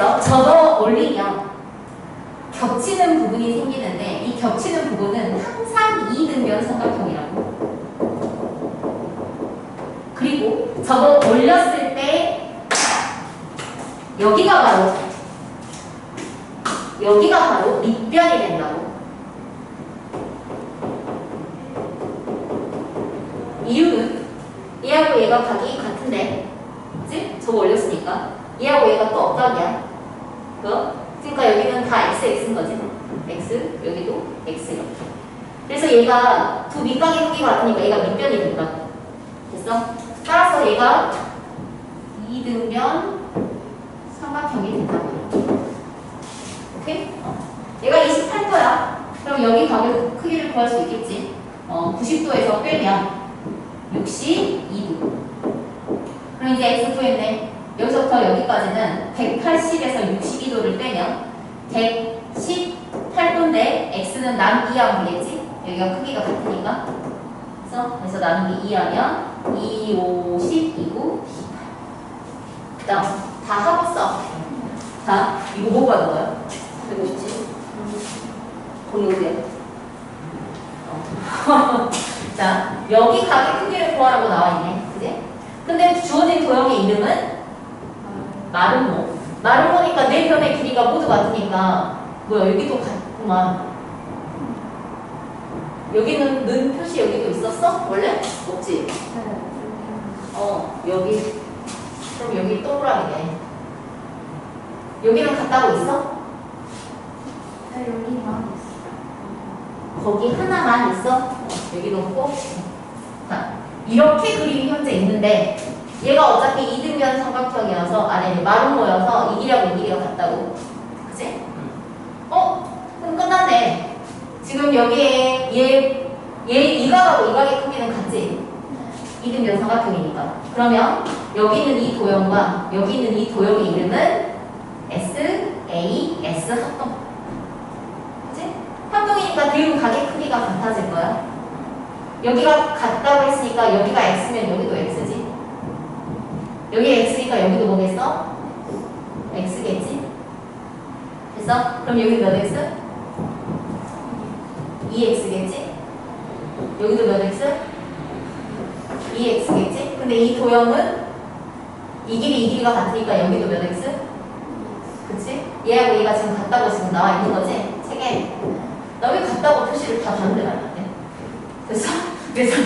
그래서 접어 올리면 겹치는 부분이 생기는데 이 겹치는 부분은 항상 이등변 삼각형이라고. 그리고 접어 올렸을 때 여기가 바로 여기가 바로 밑변이 된다고. 이유는 얘하고 얘가 각이 같은데, 그치? 저거 올렸으니까. 얘하고 얘가 또 억각이야. 그 그러니까 여기는 다 x, x인 거지. x, 여기도 x 이렇게. 그래서 얘가 두 밑각의 크기가 같으니까 얘가 밑변이 된다. 됐어? 따라서 얘가 이등변 삼각형이 된다고. 오케이? 어. 얘가 28도야. 그럼 여기 각의 크기를 구할 수 있겠지. 어, 90도에서 빼면 62도. 그럼 이제 x 구했네. 여기서부터 여기까지는 180에서 62도를 빼면 118도인데 x는 나누기 2하면 되겠지? 여기가 크기가 같으니까. 그래서, 그래서 나누기 2하면 2, 5, 10, 2, 9, 18. 그 다음 다 써. 자, 이거 뭐 받은 거야? 150지? 거기 어디야? 어. 자, 여기 각의 크기를 구하라고 나와 있네. 그지? 근데 주어진 도형의 이름은 마름모. 마름모니까 네 변의 길이가 모두 같으니까 뭐야 여기도 같구만. 여기는 는 표시 여기도 있었어? 원래? 없지? 어 여기 그럼 여기 동그라미네. 여기는 같다고 있어? 거기 하나만 있어? 여기도 없고. 자, 이렇게 그림이 현재 있는데 얘가 어차피 이등변 삼각형이어서 아니 마름 모여서 이 길이하고 이 길이가 같다고. 그치? 어? 그럼 끝났네. 지금 여기에 얘, 얘 이각하고 이각의 크기는 같지? 이등변 삼각형이니까. 그러면 여기 있는 이 도형과 여기 있는 이 도형의 이름은 S, A, S 합동. 그치? 합동이니까 대응 각의 크기가 같아질 거야. 여기가 같다고 했으니까 여기가 X면 여기도 X지. 여기 X니까 여기도 뭐겠어? X겠지? 됐어? 그럼 여기 몇 X? 2X겠지? 여기도 몇 X? 2X겠지? 근데 이 도형은 이 길이 이 길이가 같으니까 여기도 몇 X? 그치? 얘하고 얘가 지금 같다고 지금 나와 있는 거지? 책에 나 왜 같다고 표시를 다 다른 데 놨는데? 됐어? 그래서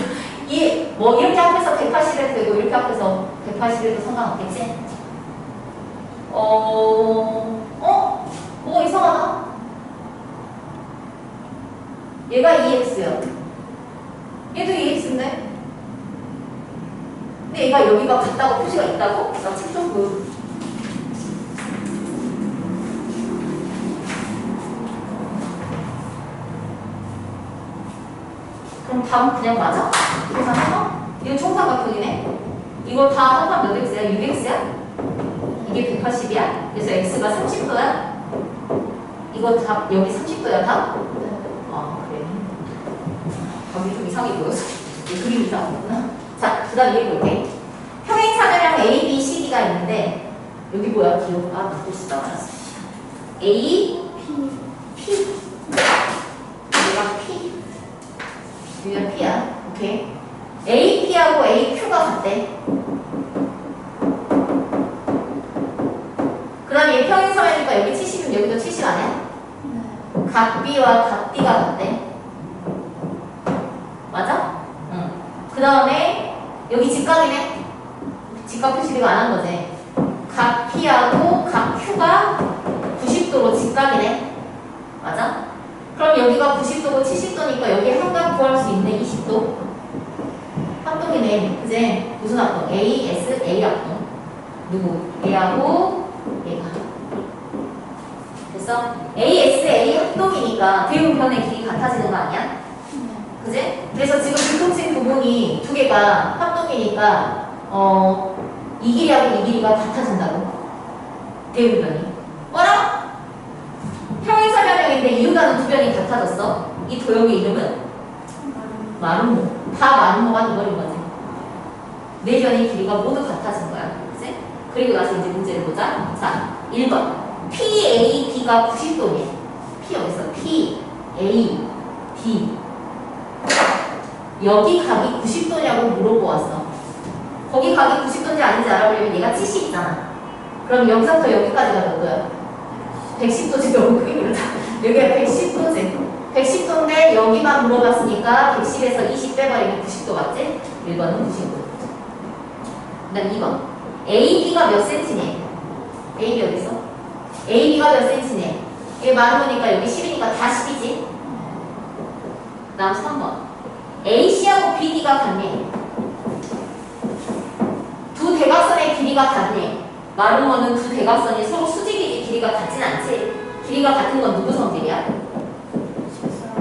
이 뭐 이렇게 앞에서 180을 되고 이렇게 앞에서 180에도 상관없겠지? 어... 어? 뭐 이상하다? 얘가 2x야. 얘도 2x인데? 근데 얘가 여기가 같다고 표시가 있다고? 나 책좀 보여. 그럼 다음 그냥 맞아? 계산해서? 이거 총삼각형이네? 이거 다 합한 몇 x야? 6x야? 이게 180이야? 그래서 x가 30도야? 이거 다 여기 30도야 다? 아 그래 여기 좀 이상해 보여서 이 그림 이상하구나 자 그 다음 얘기 볼게 평행사면형 A, B, C, D가 있는데 여기 뭐야 기억 아 글씨 나왔어 A, P 얘가 P 여기가 P야 오케이 AP하고 AQ가 같대 그 다음에 얘 평행사면이니까 여기 70이면 여기도 70 아니야? 각 B와 각 D가 같대. 맞아? 응. 그 다음에 여기 직각이네. 직각 표시가 안한 거지. 각 P하고 각 Q가 90도로 직각이네. 맞아? 그럼 여기가 90도고 70도니까 여기 한각 구할 수 있네. 20도. 합동이네. 그제? 무슨 합동? A, S, A 합동. 누구? A하고 얘가. 됐어? ASA 합동이니까 대응변의 길이 같아지는 거 아니야? 그지? 그래서 지금 불통신 부분이 두 개가 합동이니까 어, 이 길이하고 이 길이가 같아진다고 대응변이 뭐라? 평행사 변형인데 이유가는 두 변이 같아졌어 이 도형의 이름은 마름모 다 마름모가 돼버린 거지 네 변의 길이가 모두 같아진 거야 그지? 그리고 나서 이제 문제를 보자 자 1번 PAD가 90도네. P 여기 있어. P, A, D. 여기 각이 90도냐고 물어보았어. 거기 각이 90도인지 아닌지 알아보려면 얘가 70이잖아. 그럼 여기서부터 여기까지가 몇 도야? 110도지 너무 크게 그러다. 여기가 110도지. 110도인데 여기만 물어봤으니까 110에서 20 빼버리면 90도 맞지? 1번은 90도. 그 다음 2번. AB가 몇 센치네? AB 어디 있어? AB가 몇 센치네? 이게 거니까 여기 10이니까 다 10이지? 그 다음 3번. AC하고 BD가 같네. 두 대각선의 길이가 같네. 거는 두 대각선이 서로 수직이지 길이가 같진 않지. 길이가 같은 건 누구 성질이야?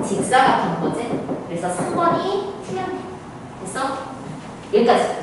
직사각형 거지? 그래서 3번이 틀렸네. 됐어? 여기까지.